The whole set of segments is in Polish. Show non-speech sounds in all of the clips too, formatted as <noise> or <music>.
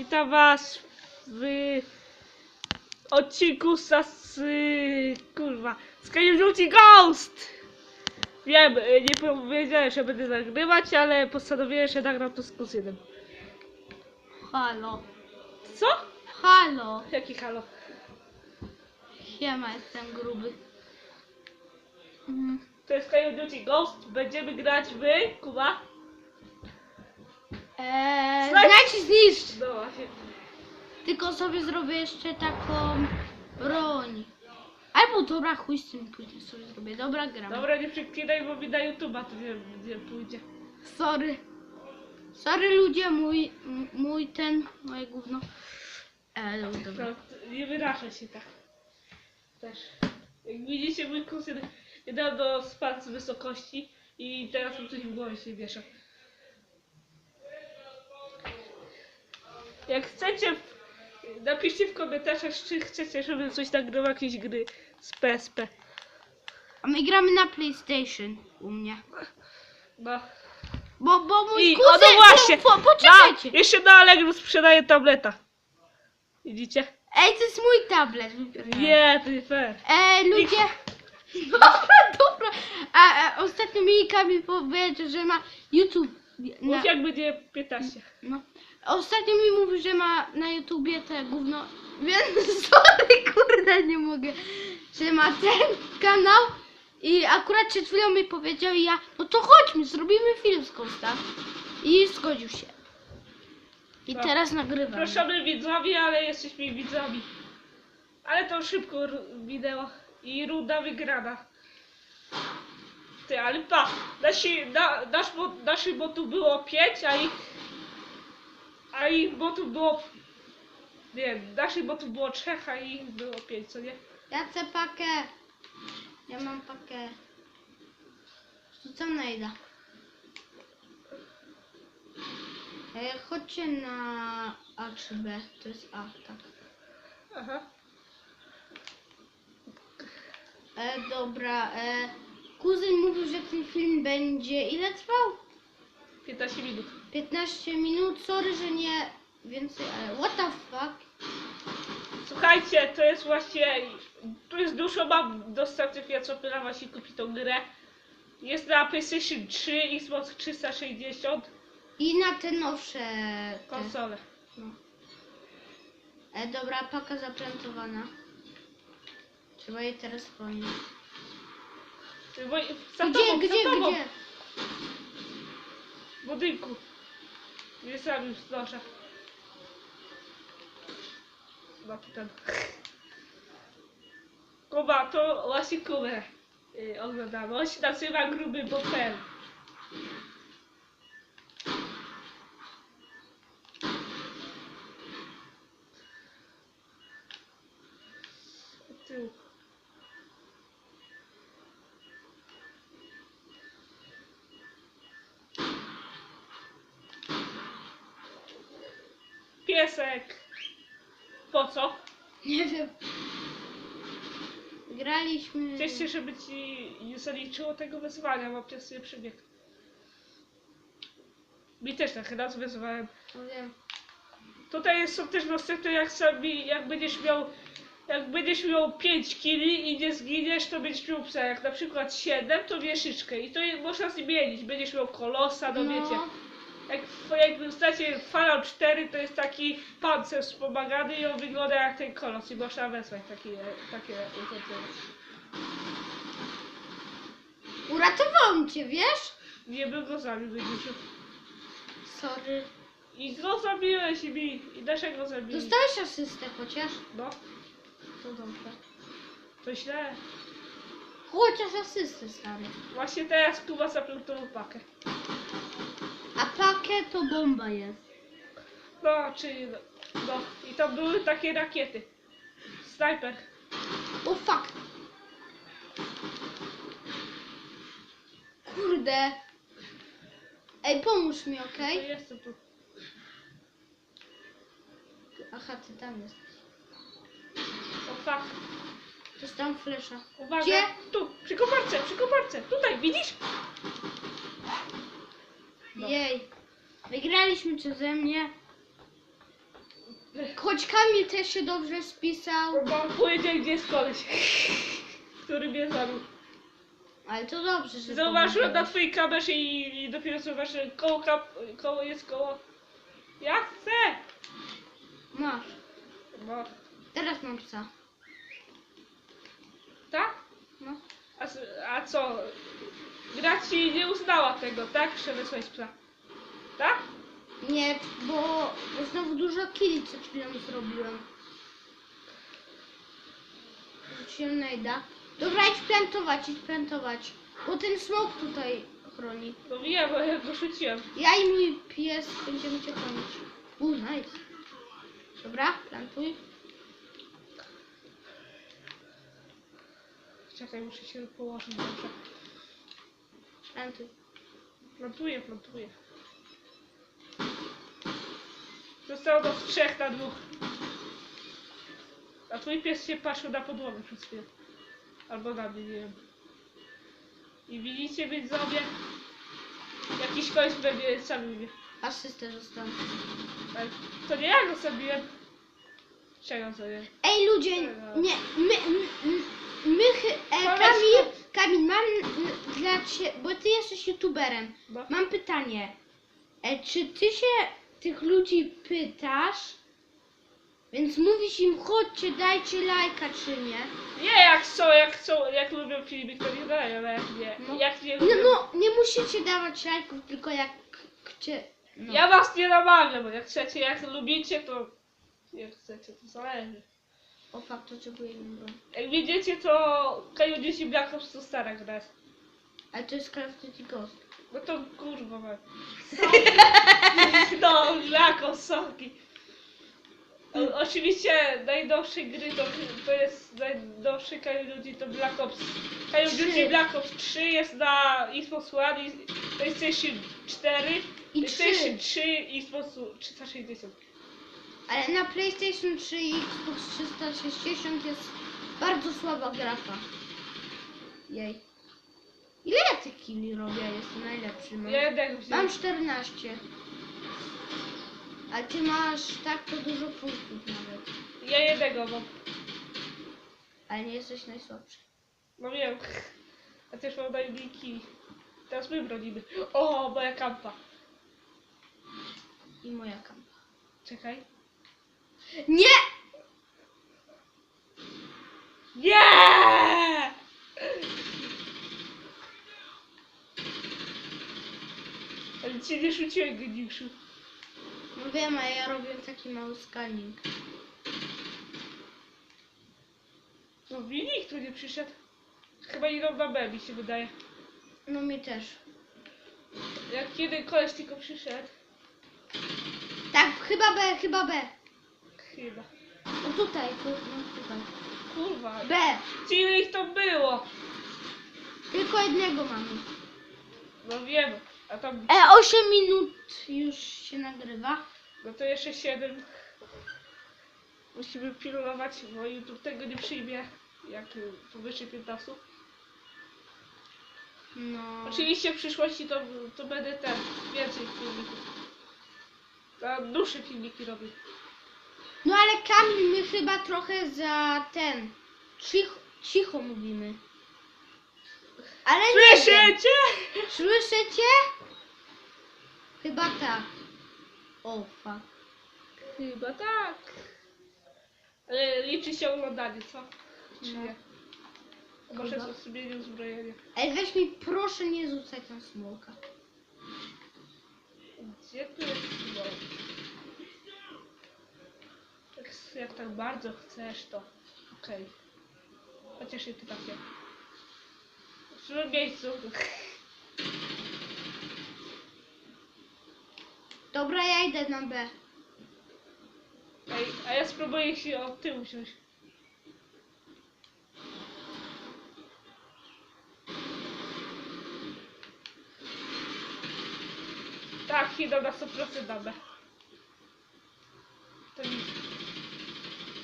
Witam was w odcinku z, kurwa, z Call of Duty Ghost! Wiem, y, nie powiedziałem, że będę nagrywać, ale postanowiłem, że nagram to z kuzynem. Halo. Co? Halo. Jaki halo? Siema, jestem gruby. Mhm. To jest Call of Duty Ghost, będziemy grać w, Kuba? Eee, I zniszcz. No właśnie. Tylko sobie zrobię jeszcze taką broń. Albo dobra, chuj z tym później sobie zrobię. Dobra, gram. Dobra, nie przeklinaj, bo mi na YouTube'a to nie, nie pójdzie. Sorry. Sorry ludzie, mój, m- mój ten, moje gówno. Eee, no, dobra. No, nie wyrażę się tak. Też. Jak widzicie, mój kuzyn niedawno spadł z wysokości i teraz mu coś w głowie się miesza. Jak chcecie, napiszcie w komentarzach, czy chcecie, żebym coś nagrywał jakieś gry z PSP. A my gramy na PlayStation u mnie. No. Bo, bo mój I, o kuzyn... no właśnie! Po, po, poczekajcie. Na, jeszcze na Allegro sprzedaję tableta. Widzicie? Ej, to jest mój tablet. Nie, to nie fair. E, ludzie. <laughs> Dobra, dobra. A, a ostatnio mi Kamil powiedział, że ma YouTube. Na, Mów jak będzie 15. no. Ostatnio mi mówił, że ma na YouTubie te gówno. Więc <laughs> sorry, kurde, nie mogę. Że ma ten kanał. I akurat przed chwilą mi powiedział i ja, no to chodźmy, zrobimy film z Kosta. I zgodził się. I Tak. teraz nagrywam. Proszamy widzowie, ale jesteśmy widzami. Ale to szybko wideo. I runda wygrana. Ty, ale pa, nasi, na, nasz, bo- naszych botów było 5, a ich... A ich botów było... Nie, naszych botów było 3, a ich było 5, co nie? Ja chcę pakę. Ja mam pakę. Rzucam najda. E, chodźcie na A czy B. To jest A, tak. Aha. E, dobra. E, kuzyn mówił, że ten film będzie ile trwał? 15 minut. 15 minut. Sorry, że nie więcej. Ale what the fuck? Słuchajcie, to jest właśnie. Tu jest dużo mam co prawa się kupi tą grę. Jest na PlayStation 3, Xbox 360, I na te nowsze. Te. konsole. No. E, dobra, paka zaplantowana. Trzeba jej teraz chronić. Ty, Bo, za Gdzie, tobą, gdzie, za tobą, gdzie? W budynku. Nie znoszę. No to ten. Kuba, to właśnie Kubę yy, oglądamy. On się nazywa Gruby Bopel. Nie wiem. Graliśmy. Cieszę się, żeby ci nie zaliczyło tego wyzwania, bo pies sobie przybiegł. Mi też tak raz wyzwałem. No wiem. Tutaj są też dostępne jak sobie, jak będziesz miał jak będziesz miał 5 kili i nie zginiesz, to będziesz miał psa. Jak na przykład 7, to wieszyczkę. I to je- można zmienić. Będziesz miał kolosa, no, wiecie. Jak, jak znacie Fallout 4 to jest taki pancerz wspomagany i on wygląda jak ten kolos i można wezwać takie, takie urządzenie. Uratowałam cię, wiesz? Nie bym go zabił. Sorry. I go zabiłeś mi. I dlaczego zabiłeś? Dostałeś asystę chociaż? No, To dobrze. to źle. Chociaż asystę, stary. Właśnie teraz Kuba zaplantował pakę. To bomba jest. No, czyli no, no. I to były takie rakiety. Snajper. O fuck. Kurde. Ej, pomóż mi, To okej? jestem tu. Aha, ty tam jesteś. O fuck. Dostałam flesza. Uwaga. Gdzie? Tu, przy koparce, przy koparce. Tutaj, widzisz? No. Jej. Wygraliśmy przeze mnie. Chodź, Kamil też się dobrze spisał. Bo powiedział, gdzie jest koleś, <laughs> który mnie zabił. Ale to dobrze, że Zauważyłem na twojej kamerze i, i dopiero zauważyłem, koło, kap, koło jest koło... Ja chcę! Masz. No, Teraz mam psa. tak? No. A, s- a co? Gra ci nie uznała tego, tak? Że wysłałeś psa. Nie, bo znowu dużo killi przed chwilą zrobiłem. Rzuciłem najda. Dobra, idź plantować, idź plantować. Bo ten smok tutaj chroni. No wiem, bo ja go rzuciłem. Ja i mój pies będziemy cię chronić. U, nice. Dobra, plantuj. Czekaj, muszę się położyć dobrze. Plantuj. Plantuję, plantuję. Zostało do trzech na dwóch. A twój pies się patrzył na podłogę przez chwilę. Albo na mnie, nie wiem. I widzicie widzowie? Jakiś koleś będzie zabił mnie. Asystę został. Ale to nie ja go zabiłem. Czego to nie? Ej ludzie, nie, my, my, my chy- e, Koleś- Kamil, Kamil, mam dla ciebie, bo ty jesteś youtuberem. No. Mam pytanie. E, czy ty się tych ludzi pytasz? Więc mówisz im, chodźcie, dajcie lajka, czy nie? Nie, jak chcą, jak chcą, jak lubią filmik, to nie dają, ale jak nie. No. Jak nie No, lubią... no, nie musicie dawać lajków, tylko jak chcecie. No. Ja was nie namawiam, bo jak chcecie, jak lubicie, to... Jak chcecie, to zależy. O fakt, oczekuję jedną broń. Jak widzicie, to of Duty Black Ops to stara gra. Ale to jest Call of Duty Ghost. No to kurwa. No, Black Ops, sorki. O, oczywiście najnowsze gry to, to jest najnowszy Call of Duty to Black Ops. Call of Duty Trzy. Black Ops 3 jest na Xbox One i PlayStation 4, I PlayStation 3. 3 i Xbox 360. Ale na PlayStation 3 i Xbox 360 jest bardzo słaba grafa. Jej. Ile ja tych killi robię? Jestem najlepszy. Mam, Ja jednego mam wziąłem. 14. A ty masz tak to dużo punktów nawet. Ja jednego mam. Ale nie jesteś najsłabszy. No wiem. A też mam najmniej Teraz my bronimy. O, moja kampa. I moja kampa. Czekaj. Nie! Nie! Ale cię nie rzuciłem, geniuszu. No wiem, a ja robię taki mały scanning. No mi nikt tu nie przyszedł. Chyba idą na B, mi się wydaje. No mi też. Jak kiedy koleś tylko przyszedł. Tak, chyba B, chyba B. Chyba. O tutaj, tu, no tutaj. Kurwa. B. Ile ich to było? Tylko jednego mamy. No wiem. A tam... E, 8 minut już się nagrywa. No to jeszcze 7. Musimy pilnować, bo YouTube tego nie przyjmie. Jak powyżej 15. No. Oczywiście w przyszłości to, to będę ten, więcej filmików. A dłuższe filmiki robię. No ale Kamil, my chyba trochę za ten. Cicho, cicho mówimy. Ale nie wiem. Słyszycie? Chyba tak. O, fuck. Chyba tak. Ale liczy się oglądanie, co? Czy No. nie? Może Chyba. to sobie uzbrojenie. Ej, weź mi proszę nie rzucaj tam smoka. Gdzie tu jest no. jak, jak tak bardzo chcesz, to okej. Chociaż nie ty takie. W złym miejscu. Dobra, ja idę na B. Ej, a ja spróbuję się od tyłu wziąć. Tak, idą na 100% na B. To nic.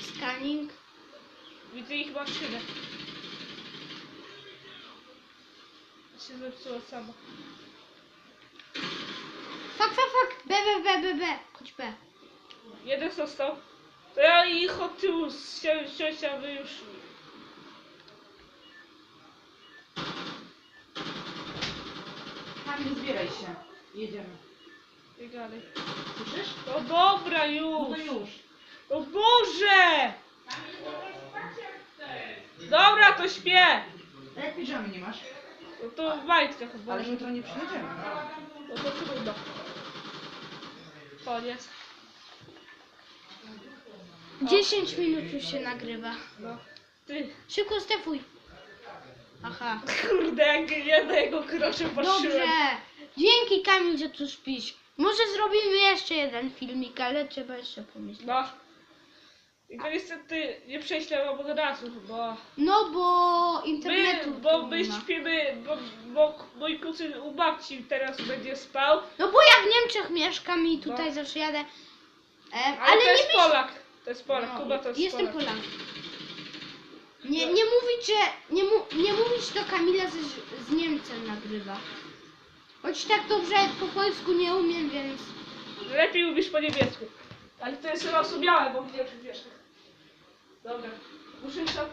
Scanning. Widzę ich maszynę. Się zepsuła sama. Fuck, fuck, fuck. B, B, B, B, B. Chodź B. Jeden został. To ja ich od tyłu sia- siąść, a wy już... Kamil, zbieraj się. Jedziemy. Nie gadaj. Słyszysz? No dobra No już! to już. O Boże! Dobra, to śpię! A jak piżamy nie masz? No to w majtkach Ale jutro nie przyjedziemy. No to trudno. Koniec. 10 minut już się nagrywa. No. Ty, Szybko stefuj. Aha. kurde, jak jednego krosza Dobrze. patrzyłem. Dzięki Kamil, że tu śpisz. Może zrobimy jeszcze jeden filmik, ale trzeba jeszcze pomyśleć. No. Tylko niestety nie prześlę wam od razu, bo No bo my, internetu bo tu my nie ma. śpimy, bo, bo mój kuzyn u babci teraz będzie spał, No bo ja w Niemczech mieszkam i tutaj No. zawsze jadę. E, ale, ale to nie jest myśl... Polak. To jest Polak, No, Kuba to jest Jestem Polak. Nie, nie mówić, że nie, mu, nie mówić do Kamila, z, z Niemcem nagrywa. Choć tak dobrze po polsku nie umiem, więc. Lepiej mówisz po niemiecku. Ale to jest rozumiałe, bo widziałem, że wiesz. Dobra. Muszę jeszcze...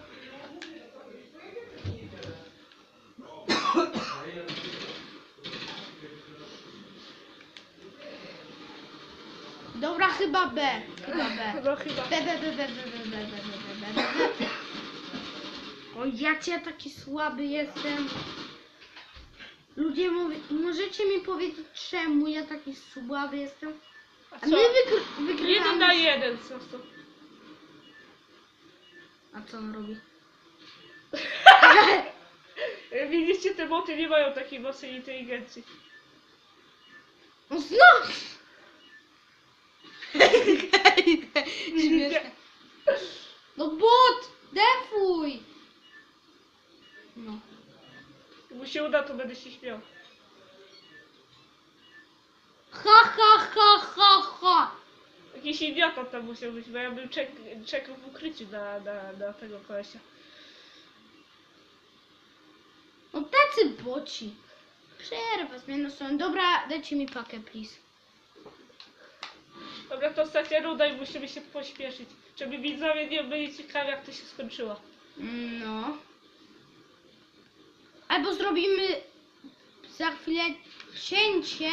Dobra, chyba B. Chyba B. No chyba. B, B, B, B, B, B, B, B, B, B, B. O, ja taki słaby jestem. Ludzie, mówi, możecie mi powiedzieć, czemu ja taki słaby jestem? A co? my wygr wygrywamy. Jeden na jeden, co to? A co on robi? <laughs> Widzicie, te boty nie mają takiej mocnej inteligencji. No znów! <laughs> Śmieszne. No bot! Defuj! No. Jak mu się uda, to będę się śmiał. Jakiś idiota tam musiał być, bo ja bym czek czekał w ukryciu na, na, na tego kolesia. No tacy boci. Przerwa zmiana strony. Dobra, dajcie mi pakę, please. Dobra, to ostatnia runda i musimy się pośpieszyć. Żeby widzowie nie byli ciekawi, jak to się skończyło. No. Albo zrobimy za chwilę cięcie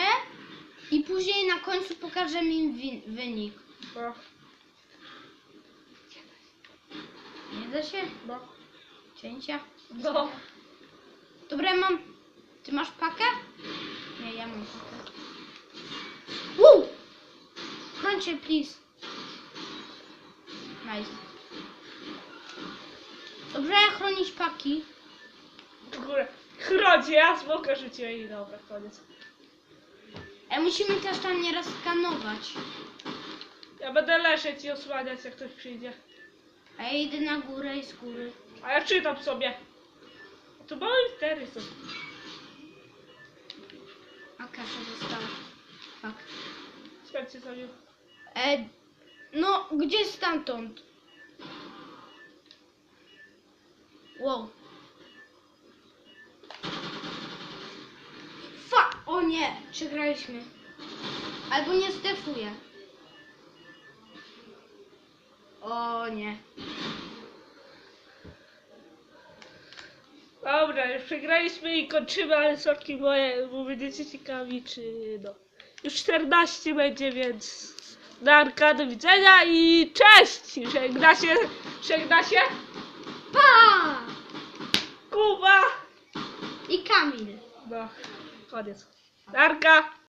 i później na końcu pokażemy im wynik. No, Nie da się? no, Cięcia? no. Dobra, mam. Ty masz pakę? Nie, ja mam pakę. Woo! Chrońcie, please. Nice. Dobrze, ja chronić paki. W górę. Chrodzie, ja smoka rzuciłem i dobra, koniec. E, musimy też tam nieraz skanować. Ja będę leżeć i osłaniać, jak ktoś przyjdzie. A ja idę na górę i z góry. A ja czytam sobie. To małe litery są. A kasza została. Tak. Słuchajcie sobie. E, no, gdzie stamtąd? Wow. Fa! O nie, przegraliśmy. Albo nie stefuję. O nie. Dobra, już przegraliśmy i kończymy, ale sorki moje, bo będziecie ciekawi, czy no. Już 14 będzie, więc Darka, do widzenia i cześć! Żegna się, żegna się Pa! Kuba! I Kamil. No, koniec. Darka!